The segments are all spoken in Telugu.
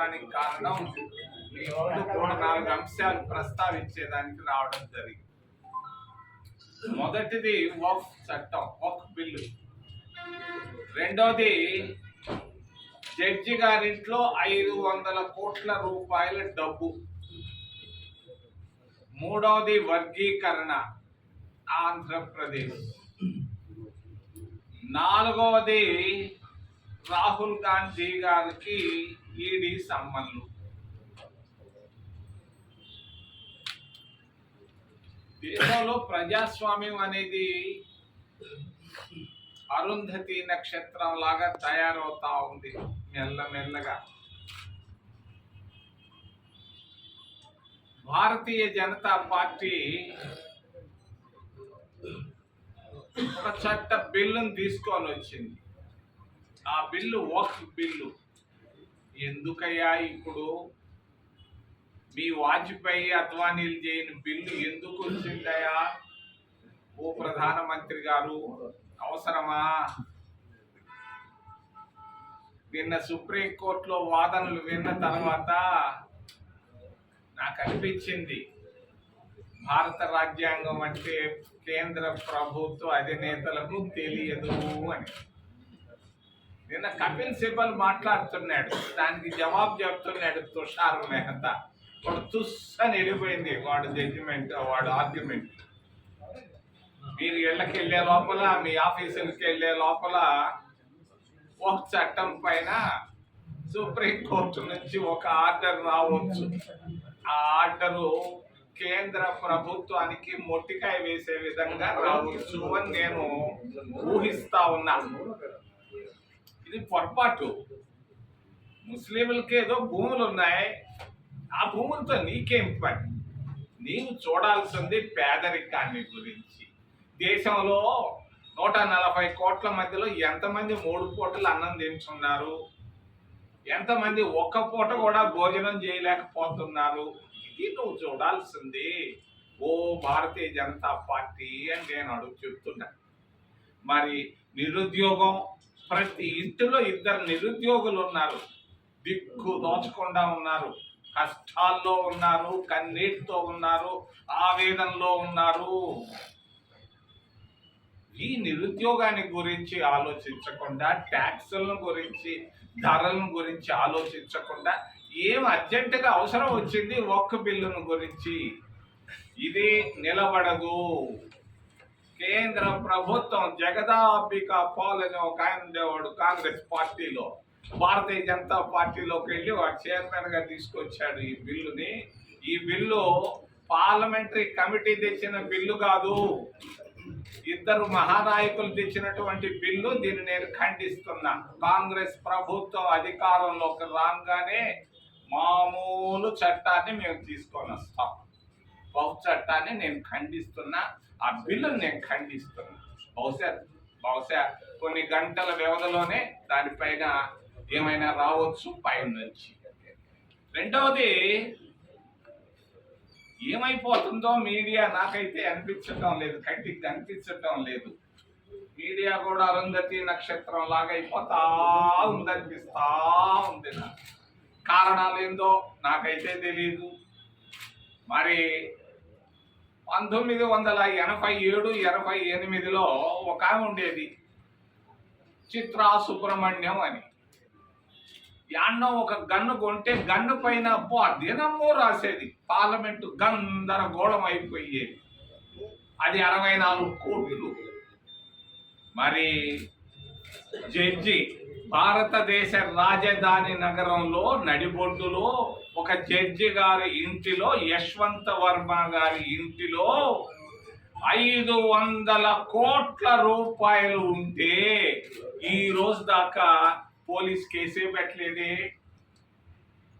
రావడానికి కారణం మీ ముందు మూడు నాలుగు అంశాలు ప్రస్తావించేదానికి రావడం జరిగింది. మొదటిది వక్ఫ్ చట్టం వక్ఫ్ బిల్లు. రెండోది జడ్జి గారింట్లో ఐదు వందల కోట్ల రూపాయల డబ్బు. మూడవది వర్గీకరణ ఆంధ్రప్రదేశ్. నాలుగవది రాహుల్ గాంధీ గారికి ఈడీ సమ్మన్లు దేశంలో ప్రజాస్వామ్యం అనేది అరుంధతి నక్షత్రం లాగా తయారవుతా ఉంది మెల్లమెల్లగా భారతీయ జనతా పార్టీ ఒక చట్ట బిల్లును తీసుకొని వచ్చింది ఆ బిల్లు ఒక బిల్లు. ఎందుకయ్యా ఇప్పుడు? మీ వాజ్పేయి అద్వానీలు చేయని బిల్లు ఎందుకు వచ్చిందయ్యా? ఓ ప్రధానమంత్రి గారు అవసరమా? నిన్న సుప్రీంకోర్టులో వాదనలు విన్న తర్వాత నాకు అనిపించింది భారత రాజ్యాంగం అంటే కేంద్ర ప్రభుత్వ అధినేతలకు తెలియదు అని. నిన్న కపిల్ సిబల్ మాట్లాడుతున్నాడు. దానికి జవాబు చెప్తున్నాడు తుషార్ మెహతా. వాడు తుస్సని వెళ్ళిపోయింది వాడు జడ్జిమెంట్ వాడు ఆర్గ్యుమెంట్ మీరు ఇళ్ళకి వెళ్ళే లోపల మీ ఆఫీసులకి వెళ్ళే లోపల ఒక చట్టం పైన సుప్రీంకోర్టు నుంచి ఒక ఆర్డర్ రావచ్చు. ఆ ఆర్డరు కేంద్ర ప్రభుత్వానికి మొట్టికాయ వేసే విధంగా రావచ్చు అని నేను ఊహిస్తా ఉన్నాను ఇది పొరపాటు. ముస్లింలకి ఏదో భూములు ఉన్నాయి. ఆ భూములతో నీకేం పని? నీవు చూడాల్సింది పేదరికాన్ని గురించి. దేశంలో నూట నలభై కోట్ల మధ్యలో ఎంతమంది మూడు పూటలు అన్నం తింటున్నారు? ఎంతమంది ఒక్క పూట కూడా భోజనం చేయలేకపోతున్నారు? ఇది నువ్వు చూడాల్సింది. ఓ భారతీయ జనతా పార్టీ అని నేను అడుగు చెప్తున్నా. మరి నిరుద్యోగం ప్రతి ఇంటిలో ఇద్దరు నిరుద్యోగులు ఉన్నారు. దిక్కు దోచకుండా ఉన్నారు. కష్టాల్లో ఉన్నారు కన్నీటితో ఉన్నారు ఆవేదనలో ఉన్నారు. ఈ నిరుద్యోగాన్ని గురించి ఆలోచించకుండా ట్యాక్సులను గురించి ధరలను గురించి ఆలోచించకుండా ఏం అర్జెంటుగా అవసరం వచ్చింది ఒక్క బిల్లును గురించి. ఇది నిలబడదు. కేంద్ర ప్రభుత్వం జగదాంబిక పాల్ అనే ఒక ఆయన ఉండేవాడు కాంగ్రెస్ పార్టీలో. భారతీయ జనతా పార్టీలోకి వెళ్ళి వాడు చైర్మన్గా తీసుకొచ్చాడు ఈ బిల్లుని. ఈ బిల్లు పార్లమెంటరీ కమిటీ తెచ్చిన బిల్లు కాదు. ఇద్దరు మహానాయకులు తెచ్చినటువంటి బిల్లు దీన్ని నేను ఖండిస్తున్నా. కాంగ్రెస్ ప్రభుత్వం అధికారంలోకి రాగానే మామూలు చట్టాన్ని మేము తీసుకొని వస్తాం. బహు చట్టాన్ని నేను ఖండిస్తున్నా. ఆ బిల్లును నేను ఖండిస్తున్నాను. బహుశా బహుశా కొన్ని గంటల వ్యవధిలోనే దానిపైన ఏమైనా రావచ్చు పైన నుంచి. రెండవది ఏమైపోతుందో మీడియా నాకైతే అనిపించటం లేదు కంటికి కనిపించటం లేదు. మీడియా కూడా అరుంధతి నక్షత్రం లాగా అయిపోతా ఉంది ఉంది నాకు. కారణాలు ఏందో నాకైతే తెలియదు మరి పంతొమ్మిది వందల ఎనభై ఏడు ఎనభై ఎనిమిదిలో ఒక ఆమె ఉండేది. చిత్రా సుబ్రహ్మణ్యం అని. యాన్నో ఒక గన్ను కొంటే గన్ను పైన దినమో రాసేది. పార్లమెంటు గందరగోళం అయిపోయేది అది అరవై నాలుగు కోట్లు. మరి జడ్జి భారతదేశ రాజధాని నగరంలో నడిబొడ్డులో ఒక జడ్జి గారి ఇంటిలో యశ్వంత వర్మ గారి ఇంటిలో ఐదు వందల కోట్ల రూపాయలు ఉంటే ఈ రోజు దాకా పోలీస్ కేసే పెట్టలేదే.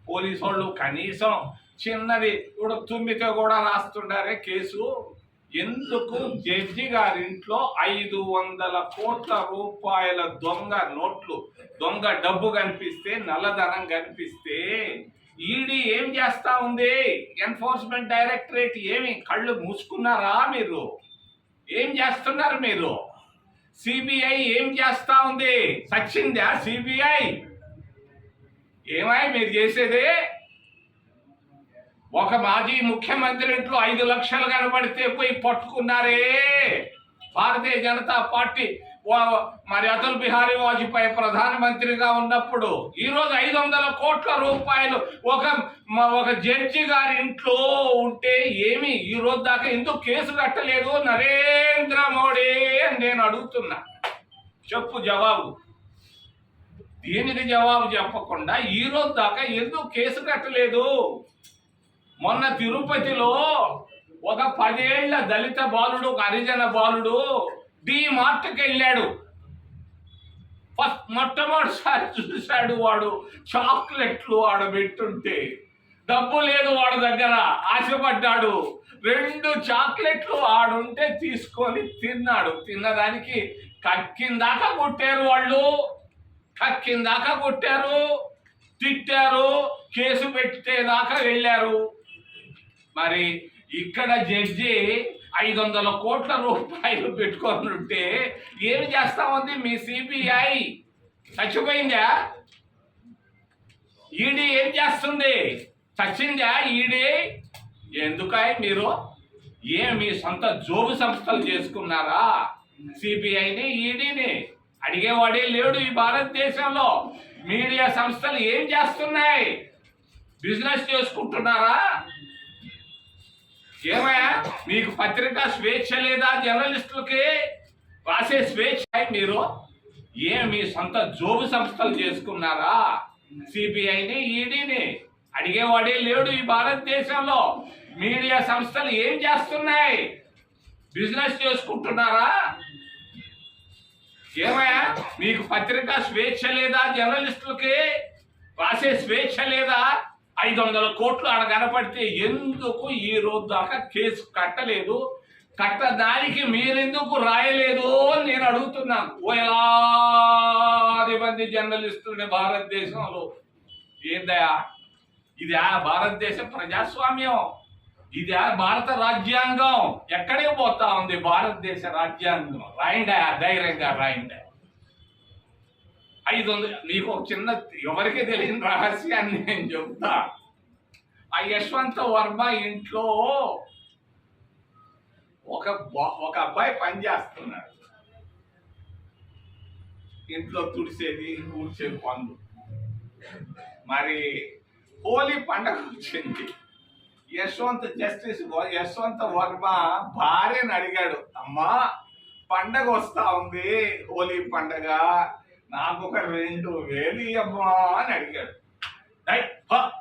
పోలీసు వాళ్ళు కనీసం చిన్నది ఇప్పుడు తుమ్మితో కూడా రాస్తుండారే కేసు. ఎందుకు? జడ్జి గారింట్లో ఐదు వందల కోట్ల రూపాయల దొంగ నోట్లు దొంగ డబ్బు కనిపిస్తే నల్లధనం కనిపిస్తే ఈడీ ఏం చేస్తా ఉంది? ఎన్ఫోర్స్మెంట్ డైరెక్టరేట్ ఏమి? కళ్ళు మూసుకున్నారా మీరు? ఏం చేస్తున్నారు మీరు? సిబిఐ ఏం చేస్తా ఉంది? సచ్చిందా సిబిఐ ఏమై మీరు చేసేది? ఒక మాజీ ముఖ్యమంత్రి ఇంట్లో ఐదు లక్షలు కనబడితే పోయి పట్టుకున్నారే. భారతీయ జనతా పార్టీ మరి అటల్ బిహారీ వాజ్పేయి ప్రధానమంత్రిగా ఉన్నప్పుడు ఈరోజు ఐదు వందల కోట్ల రూపాయలు ఒక మ- ఒక జడ్జి గారి ఇంట్లో ఉంటే ఏమి? ఈ రోజు దాకా ఎందుకు కేసు కట్టలేదు? నరేంద్ర మోడీ అని నేను అడుగుతున్నా. చెప్పు జవాబు. దీనికి జవాబు చెప్పకుండా ఈ రోజు దాకా ఎందుకు కేసు కట్టలేదు? మొన్న తిరుపతిలో ఒక పదేళ్ళ దళిత బాలుడు ఒక హరిజన బాలుడు డి మార్ట్కి వెళ్ళాడు. ఫస్ట్ మొట్టమొదటిసారి చూశాడు వాడు చాక్లెట్లు వాడు పెట్టుంటే. డబ్బు లేదు వాడు దగ్గర ఆశపడ్డాడు. రెండు చాక్లెట్లు ఆడుంటే తీసుకొని తిన్నాడు. తిన్నదానికి కక్కిందాకా కొట్టారు వాళ్ళు. కక్కిందాకా కొట్టారు. తిట్టారు. కేసు పెట్టేదాకా వెళ్ళారు. మరి ఇక్కడ జడ్జి ఐదు వందల కోట్ల రూపాయలు పెట్టుకొని ఉంటే ఏమి చేస్తామంది మీ సిబిఐ చచ్చిపోయిందా? ఈడీ ఏం చేస్తుంది? చచ్చిందా ఈడీ? ఎందుకై మీరు? ఏ మీ సొంత జోబు సంస్థలు చేసుకున్నారా? సిబిఐని ఈడీని? అడిగేవాడే లేడు ఈ భారతదేశంలో. మీడియా సంస్థలు ఏం చేస్తున్నాయి? బిజినెస్ చేసుకుంటున్నారా? ఏమయ్యా? మీకు పత్రికా స్వేచ్ఛ లేదా? జర్నలిస్టులకి రాసే స్వేచ్ఛ మీరు? ఏ మీ సొంత జోబు సంస్థలు చేసుకున్నారా? సిబిఐని ఈడీని? అడిగేవాడే లేడు ఈ భారతదేశంలో. మీడియా సంస్థలు ఏం చేస్తున్నాయి? బిజినెస్ చేసుకుంటున్నారా? ఏమయ్యా? మీకు పత్రికా స్వేచ్ఛ లేదా? జర్నలిస్టులకి రాసే స్వేచ్ఛ లేదా? ఐదు వందల కోట్లు ఆడ కనపడితే ఎందుకు ఈ రోజు దాకా కేసు కట్టలేదు? కట్టదానికి మీరెందుకు రాయలేదు అని నేను అడుగుతున్నాను. వేలాది మంది జర్నలిస్టులని భారతదేశంలో. ఏందయా ఇది ఆ భారతదేశ ప్రజాస్వామ్యం. ఇది ఆ భారత రాజ్యాంగం. ఎక్కడికి పోతా ఉంది భారతదేశ రాజ్యాంగం? రాయండి ధైర్యంగా రాయండి. ఐదు వందలు నీకు ఒక చిన్న ఎవరికీ తెలియని రహస్యాన్ని నేను చెప్తా. ఆ యశ్వంత వర్మ ఇంట్లో ఒక ఒక అబ్బాయి పని చేస్తున్నాడు ఇంట్లో తుడిసేది ఊడ్చే పనులు. మరి హోలీ పండగ వచ్చింది. యశ్వంత్ జస్టిస్ వ- యశ్వంత్ వర్మ భార్యను అడిగాడు. అమ్మా పండగ వస్తా ఉంది హోలీ పండగ. నాకు ఒక రెండు వేలు ఇవ్వమ్మా అని అడిగాడు.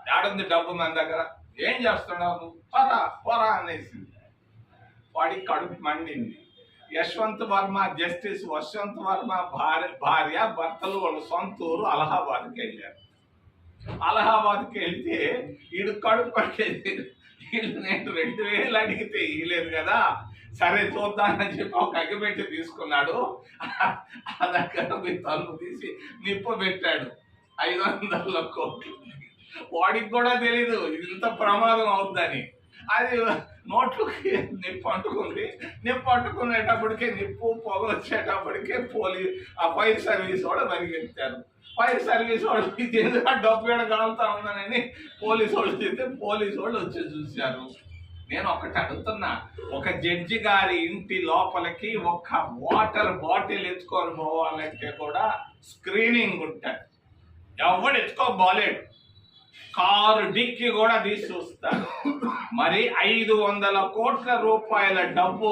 డాడుంది డబ్బు మన దగ్గర. ఏం చేస్తున్నావు నువ్వు? పరా అనేసింది. వాడి కడుపు మండింది. యశ్వంత్ వర్మ జస్టిస్ యశ్వంత్ వర్మ భార్య భార్య భర్తలు వాళ్ళ సొంత ఊరు అలహాబాద్కి వెళ్ళారు. అలహాబాద్కి వెళ్తే వీడు కడుపు పట్టేది వీడు నేను రెండు వేలు అడిగితే ఇవ్వలేదు కదా. సరే చూద్దామని చెప్పి ఒక అగ్గిపెట్టి తీసుకున్నాడు. ఆ దగ్గర పోయి తలుపు తీసి నిప్పు పెట్టాడు ఐదు వందల కోట్లు. వాడికి కూడా తెలీదు ఇంత ప్రమాదం అవుద్దని. అది నోట్లోకి నిప్పు అంటుకుంది. నిప్పు అంటుకునేటప్పటికే నిప్పు పొగ వచ్చేటప్పటికే పోలీస్ ఆ ఫైర్ సర్వీస్ కూడా పరిగెత్తారు ఫైర్ సర్వీస్ వాళ్ళు డబ్బు ఏడ కలుగుతా ఉందనని పోలీసు వాళ్ళు చెప్తే పోలీసు వాళ్ళు వచ్చి చూశారు. నేను ఒకటి అడుగుతున్నా. ఒక జడ్జి గారి ఇంటి లోపలికి ఒక వాటర్ బాటిల్ ఎత్తుకొని పోవాలంటే కూడా స్క్రీనింగ్ ఉంటుంది. ఎవడు ఎత్తుకోబోలేడు కారు డిక్కి కూడా తీసి చూస్తారు. మరి ఐదు వందల కోట్ల రూపాయల డబ్బు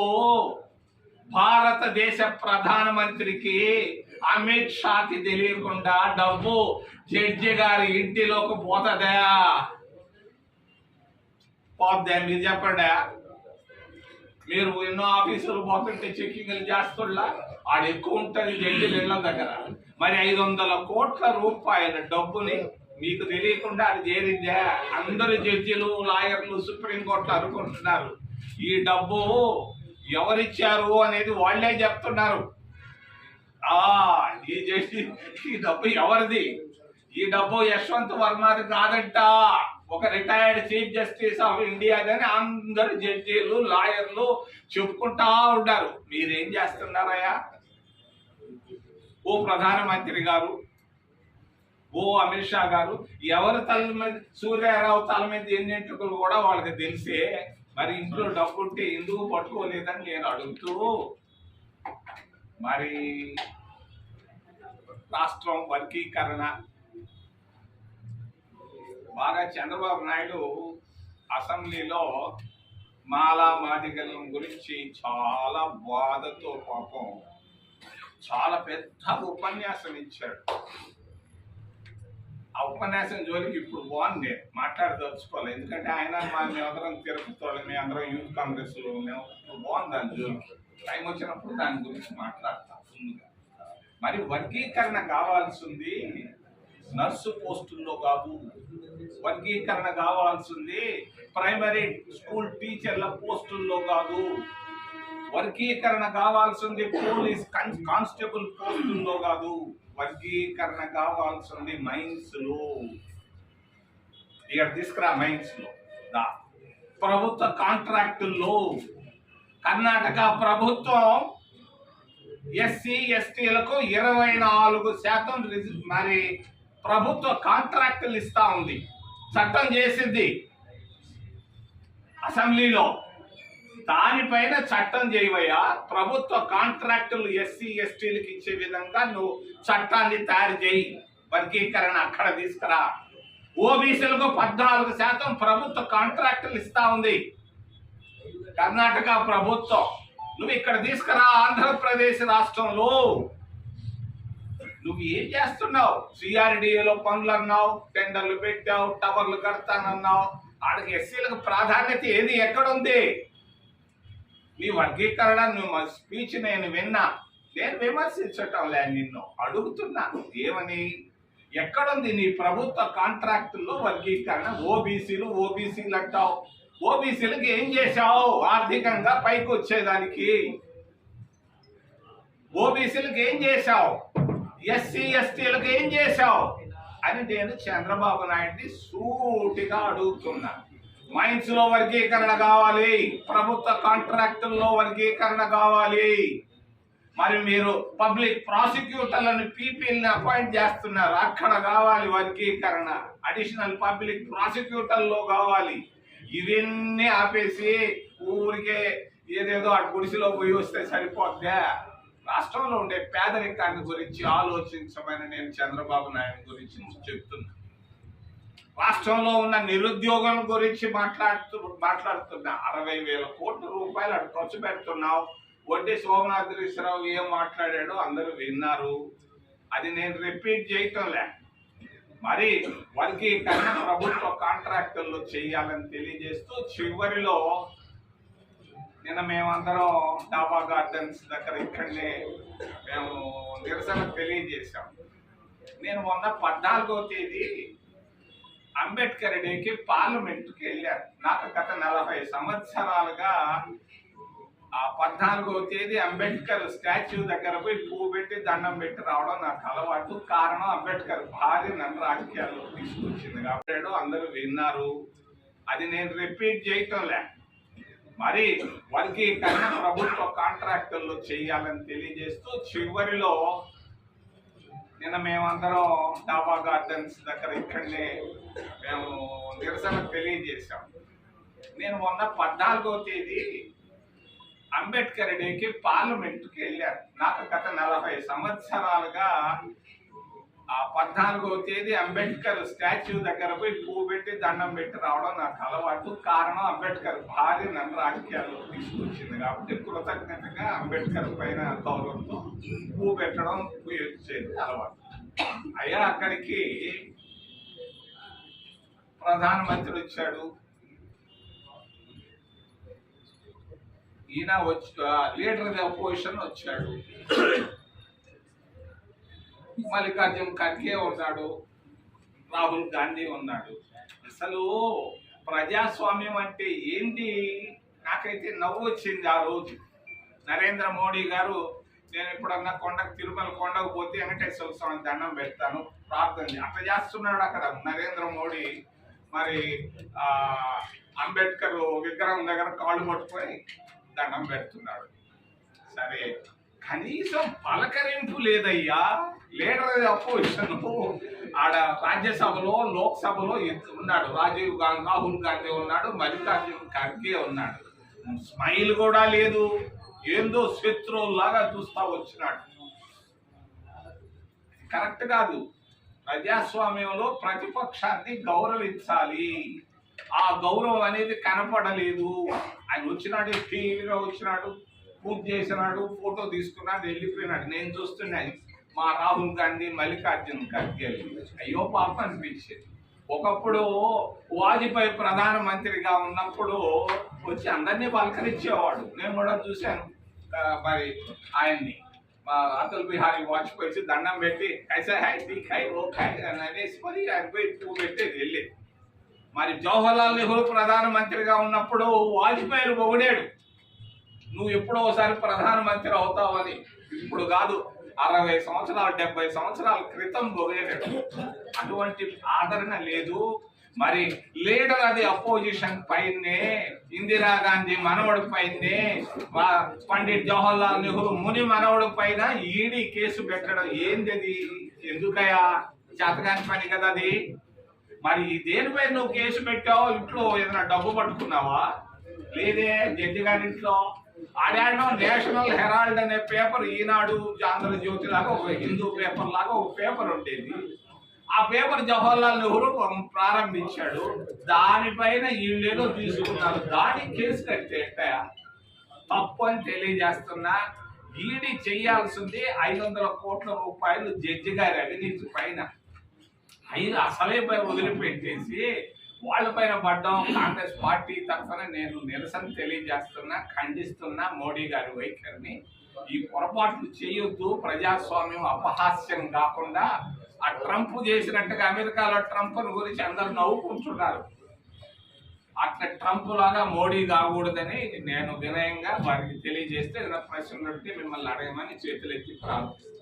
భారతదేశ ప్రధానమంత్రికి అమిత్ షాకి తెలియకుండా డబ్బు జడ్జి గారి ఇంటిలోకి పోతుందా? పోద్దా మీరు చెప్పండి? మీరు ఎన్నో ఆఫీసులు పోతుంటే చెక్కింగ్లు చేస్తున్నా ఆడ ఎక్కువ ఉంటుంది జడ్జిల ఇళ్ళ దగ్గర. మరి ఐదు వందల కోట్ల రూపాయల డబ్బుని మీకు తెలియకుండా అది చేరిందా? అందరు జడ్జిలు లాయర్లు సుప్రీంకోర్టు అనుకుంటున్నారు. ఈ డబ్బు ఎవరిచ్చారు అనేది వాళ్ళే చెప్తున్నారు. ఆ ఈ జడ్జి ఈ డబ్బు ఎవరిది? ఈ డబ్బు యశ్వంత్ వర్మది కాదంట. ఒక retired chief justice of India అని అందరు జడ్జీలు లాయర్లు చెప్పుకుంటా ఉంటారు మీరేం చేస్తున్నారయ్యా? ఓ ప్రధానమంత్రి గారు ఓ అమిత్ షా గారు ఎవరి తల మీద సూర్యారావు తల మీద ఎన్నింటికలు కూడా వాళ్ళకి తెలిసే మరి ఇంట్లో డబ్బు ఉంటే ఎందుకు పట్టుకోలేదని నేను అడుగుతూ మరి రాష్ట్రం వర్గీకరణ బాగా చంద్రబాబు నాయుడు అసెంబ్లీలో మాలా మాదిగలం గురించి చాలా బాధతో పాపం చాలా పెద్ద ఉపన్యాసం ఇచ్చాడు. ఆ ఉపన్యాసం జోలికి ఇప్పుడు బాగుంది. మాట్లాడదలుచుకోవాలి. ఎందుకంటే ఆయన మా మేమందరం తిరుపతి వాళ్ళు మేము అందరం యూత్ కాంగ్రెస్లో మేము ఉన్నాం. ఇప్పుడు బాగుంది దాని జోలికి. టైం వచ్చినప్పుడు దాని గురించి మాట్లాడతాం మరి వర్గీకరణ కావాల్సింది నర్సు పోస్టుల్లో కాదు. వర్గీకరణ కావాల్సింది. ప్రైమరీ స్కూల్ టీచర్ల పోస్టుల్లో కాదు. వర్గీకరణ కావాల్సింది పోలీస్ కాన్- కానిస్టేబుల్ పోస్టుల్లో కాదు. వర్గీకరణ కావాల్సింది మైన్స్లో. ఇక్కడ తీసుకురా మైన్స్లో. ప్రభుత్వ కాంట్రాక్టుల్లో. కర్ణాటక ప్రభుత్వం ఎస్సీ ఎస్టీలకు ఇరవై నాలుగు శాతం మరి ప్రభుత్వ కాంట్రాక్టులు ఇస్తా ఉంది. చట్టం చేసింది. అసెంబ్లీలో దానిపైన చట్టం చేయవయ్యా. ప్రభుత్వ కాంట్రాక్టులు ఎస్సీ ఎస్టీలకు ఇచ్చే విధంగా నువ్వు చట్టాన్ని తయారు చేయి. వర్గీకరణ అక్కడ తీసుకురా. ఓబీసీలకు పద్నాలుగు శాతం ప్రభుత్వ కాంట్రాక్టులు ఇస్తా ఉంది. కర్ణాటక ప్రభుత్వం. నువ్వు ఇక్కడ తీసుకురా ఆంధ్రప్రదేశ్ రాష్ట్రంలో. నువ్వు ఏం చేస్తున్నావు సిఆర్డిఏలో పనులు అన్నావు టెండర్లు పెట్టావు టవర్లు కడతానన్నావు. ఆడికి ఎస్సీలకు ప్రాధాన్యత ఏది? ఎక్కడుంది? నీ వర్గీకరణ నువ్వు స్పీచ్ నేను విన్నా. నేను విమర్శించటం లే నిన్ను. అడుగుతున్నాను ఏమని ఎక్కడుంది నీ ప్రభుత్వ కాంట్రాక్టుల్లో వర్గీకరణ? ఓబీసీలు ఓబీసీలు అంటావు ఓబీసీలకు ఏం చేశావు? ఆర్థికంగా పైకి వచ్చేదానికి ఓబీసీలకు ఏం చేశావు? ఎస్సీ ఎస్టీలకు ఏం చేశావు? అని నేను చంద్రబాబు నాయుడిని సూటిగా అడుగుతున్నా. మైన్స్లో వర్గీకరణ కావాలి. ప్రభుత్వ కాంట్రాక్టుల్లో వర్గీకరణ కావాలి. మరి మీరు పబ్లిక్ ప్రాసిక్యూటర్లను పీపీని అపాయింట్ చేస్తున్నారు. అక్కడ కావాలి వర్గీకరణ. అడిషనల్ పబ్లిక్ ప్రాసిక్యూటర్లో కావాలి. ఇవన్నీ ఆపేసి ఊరికే ఏదేదో ఆ గుడిసెలో పోయి వస్తే సరిపోద్దా? రాష్ట్రంలో ఉండే పేదరికాన్ని గురించి ఆలోచించమని నేను చంద్రబాబు నాయుడు గురించి చెప్తున్నా. రాష్ట్రంలో ఉన్న నిరుద్యోగం గురించి మాట్లాడుతూ మాట్లాడుతున్నా. అరవై వేల కోట్ల రూపాయలు అటు ఖర్చు పెడుతున్నావు. వడ్డీ సోమనాథరేశ్వరరావు ఏం మాట్లాడాడో అందరూ విన్నారు. అది నేను రిపీట్ చేయటంలే. మరి వర్గీకరణ ప్రభుత్వ కాంట్రాక్టుల్లో చేయాలని తెలియజేస్తూ చివరిలో నిన్న మేమందరం డాబా గార్డెన్స్ దగ్గర ఇక్కడనే మేము నిరసన తెలియజేశాం. నేను మొన్న పద్నాలుగో తేదీ అంబేద్కర్ డేకి పార్లమెంట్కి వెళ్ళాను. నాకు గత నలభై సంవత్సరాలుగా ఆ పద్నాలుగో తేదీ అంబేద్కర్ స్టాచ్యూ దగ్గర పోయి పువ్వు పెట్టి దండం పెట్టి రావడం నాకు అలవాటు. కారణం అంబేద్కర్ భార్య నన్ను రాజకీయాల్లో తీసుకొచ్చింది కాబట్టి అందరూ విన్నారు. అది నేను రిపీట్ చేయటంలే మరి వారికి వర్గీకరణ ప్రభుత్వ కాంట్రాక్టుల్లో చేయాలని తెలియజేస్తూ చివరిలో నిన్న మేమందరం డాబా గార్డెన్స్ దగ్గర ఇక్కడనే మేము నిరసన తెలియజేశాం. నేను మొన్న పద్నాలుగో తేదీ అంబేద్కర్ డేకి పార్లమెంట్కి వెళ్ళాను. నాకు గత నలభై సంవత్సరాలుగా ఆ పద్నాలుగో తేదీ అంబేద్కర్ స్టాచ్యూ దగ్గర పోయి పువ్వు పెట్టి దండం పెట్టి రావడం నాకు అలవాటు. కారణం అంబేద్కర్ భార్య నన్ను రాజకీయాల్లో తీసుకొచ్చింది కాబట్టి కృతజ్ఞతగా అంబేద్కర్ పైన గౌరవంతో పువ్వు పెట్టడం చేసి అలవాటు. అయ్యా అక్కడికి ప్రధానమంత్రి వచ్చాడు. ఈయన వచ్చి లీడర్ ది అపోజిషన్ వచ్చాడు. మల్లికార్జున్ ఖర్గే ఉన్నాడు రాహుల్ గాంధీ ఉన్నాడు. అసలు ప్రజాస్వామ్యం అంటే ఏంటి? నాకైతే నవ్వు వచ్చింది ఆ రోజు. నరేంద్ర మోడీ గారు నేను ఎప్పుడన్నా కొండకు తిరుమల కొండకు పోతే వెంకటేశ్వర స్వామి దండం పెడతాను ప్రార్థన అట్లా చేస్తున్నాడు అక్కడ నరేంద్ర మోడీ. మరి అంబేద్కర్ విగ్రహం దగ్గర కాళ్ళు పట్టుకొని దండం పెడుతున్నాడు. సరే. కనీసం పలకరింపు లేదయ్యా. లీడర్ అపోజిషన్ ఆడ రాజ్యసభలో లోక్సభలో ఉన్నాడు. రాజీవ్ గాంధీ రాహుల్ గాంధీ ఉన్నాడు మల్లికార్జున్ ఖర్గే ఉన్నాడు. స్మైల్ కూడా లేదు. ఏందో శత్రువులాగా చూస్తా వచ్చినాడు. కరెక్ట్ కాదు. ప్రజాస్వామ్యంలో ప్రతిపక్షాన్ని గౌరవించాలి. ఆ గౌరవం అనేది కనపడలేదు. ఆయన వచ్చినాడు టీవీగా వచ్చినాడు. బుక్ చేసినాడు ఫోటో తీసుకున్నాడు వెళ్ళిపోయినాడు. నేను చూస్తున్నాను మా రాహుల్ గాంధీ మల్లికార్జున్ ఖర్గే అయ్యో పాప అనిపించింది. ఒకప్పుడు వాజ్పేయి ప్రధానమంత్రిగా ఉన్నప్పుడు వచ్చి అందరినీ పలకరించేవాడు. నేను కూడా చూశాను. మరి ఆయన్ని. మా అటల్ బిహారీ వాజ్పేయి వచ్చి దండం పెట్టి కైసా హై టీ హై ఓ ఖై అని అనేసి మరి ఆయన పోయి పువ్వు పెట్టేది వెళ్ళి మరి జవహర్లాల్ నెహ్రూ ప్రధానమంత్రిగా ఉన్నప్పుడు వాజ్పేయి పొగిడాడు. నువ్వు ఎప్పుడో ఒకసారి ప్రధానమంత్రి అవుతావని ఇప్పుడు కాదు అరవై సంవత్సరాలు డెబ్బై సంవత్సరాల క్రితం పొగిడాడు అటువంటి ఆదరణ లేదు. మరి లీడర్ అది అపోజిషన్ పైనే ఇందిరాగాంధీ మనవడి పైనే పండిట్ జవహర్లాల్ నెహ్రూ ముని మనవడి పైన ఈడీ కేసు పెట్టడం ఏంది అది ఎందుకయా చేతకాని పని కదా అది? మరి దేనిపై నువ్వు కేసు పెట్టావు ఇంట్లో ఏదైనా డబ్బు పట్టుకున్నావా? లేదే జడ్జి గారి ఇంట్లో. ఆడాడో నేషనల్ హెరాల్డ్ అనే పేపర్ ఈనాడు ఆంధ్రజ్యోతి లాగా ఒక హిందూ పేపర్ లాగా ఒక పేపర్ ఉండేది. ఆ పేపర్ జవహర్లాల్ నెహ్రూ ప్రారంభించాడు. దానిపైన వీళ్ళేదో తీసుకున్నారు. దానికి కేసు కట్టేట తప్పు అని తెలియజేస్తున్నా. ఈడీ చేయాల్సింది ఐదు వందల కోట్ల రూపాయలు జడ్జి గారి అవినీతి పైన. ఐదు అసలే వదిలిపెట్టేసి వాళ్ళ పైన పడ్డం కాంగ్రెస్ పార్టీ తరఫున నేను నిరసన తెలియజేస్తున్నా ఖండిస్తున్నా మోడీ గారి వైఖరిని. ఈ పొరపాట్లు చేయొద్దు ప్రజాస్వామ్యం అపహాస్యం కాకుండా ఆ ట్రంప్ చేసినట్టుగా అమెరికాలో ట్రంప్ గురించి అందరు నవ్వుకుంటున్నారు. అట్లా ట్రంప్ లాగా మోడీ కాకూడదని నేను వినయంగా వారికి తెలియజేస్తే ఏదైనా ప్రశ్నలు ఉంటే మిమ్మల్ని అడగమని చేతులెత్తి ప్రార్థిస్తున్నాను.